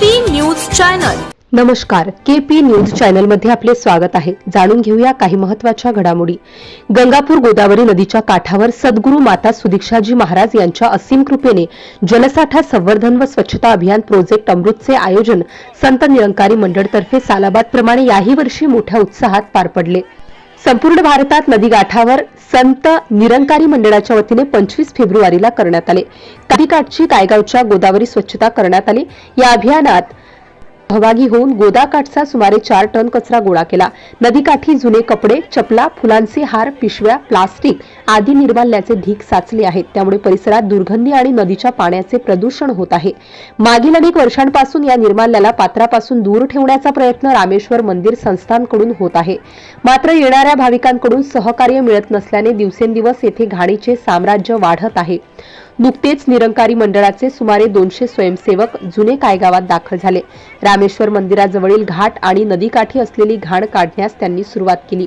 Channel नमस्कार. के P news चॅनलमध्ये आपले स्वागत आहे. जाणून घेऊया काही महत्त्वाच्या घडामोडी. गंगापूर गोदावरी नदीच्या काठावर सद्गुरू माता सुदीक्षाजी महाराज यांच्या असीम कृपेने जलसाठा संवर्धन व स्वच्छता अभियान प्रोजेक्ट अमृतचे आयोजन संत निरंकारी मंडळतर्फे सालाबाद प्रमाणे याही वर्षी मोठ्या उत्साहात पार पडले. संपूर्ण भारतात नदीगाठावर संत निरंकारी मंडळाच्या वतीने पंचवीस फेब्रुवारीला करण्यात आले. नदीकाठची कायगावच्या गोदावरी स्वच्छता करण्यात आली. या अभियानात सहभागी होऊन गोदाकाठचा सुमारे चार टन कचरा गोळा केला. नदीकाठी जुने कपडे चपला फुलांचे हार पिशव्या प्लास्टिक आदी निर्माल्याचे ढीक साचले आहेत. त्यामुळे परिसरात दुर्गंधी आणि नदीच्या पाण्याचे प्रदूषण होत आहे. मागील अनेक वर्षांपासून या निर्माल्याला पात्रापासून दूर ठेवण्याचा प्रयत्न रामेश्वर मंदिर संस्थांकडून होत आहे. मात्र येणाऱ्या भाविकांकडून सहकार्य मिळत नसल्याने दिवसेंदिवस येथे घाणीचे साम्राज्य वाढत आहे. नुकतेच निरंकारी मंडळाचे सुमारे दोनशे स्वयंसेवक जुने कायगावात दाखल झाले. रामेश्वर मंदिराजवळील घाट आणि नदीकाठी असलेली घाण काढण्यास त्यांनी सुरुवात केली.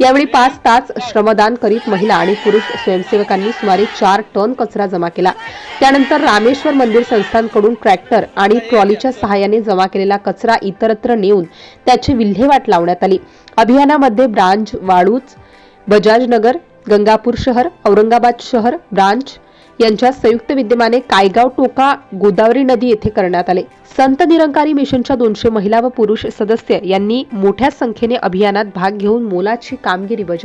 यावेळी पाच तास श्रमदान करीत महिला आणि पुरुष स्वयंसेवकांनी सुमारे चार टन कचरा जमा केला. त्यानंतर रामेश्वर मंदिर संस्थांकडून ट्रॅक्टर आणि ट्रॉलीच्या सहाय्याने जमा केलेला कचरा इतरत्र नेऊन त्याची विल्हेवाट लावण्यात आली. अभियानामध्ये ब्रांच वाळूच बजाजनगर गंगापूर शहर औरंगाबाद शहर ब्रांच यांच्या संयुक्त विद्यमाने कायगाव टोका गोदावरी नदी येथे करण्यात आले. संत निरंकारी मिशनच्या दोनशे महिला व पुरुष सदस्य यांनी मोठ्या संख्येने अभियानात भाग घेऊन मोलाची कामगिरी बजावली.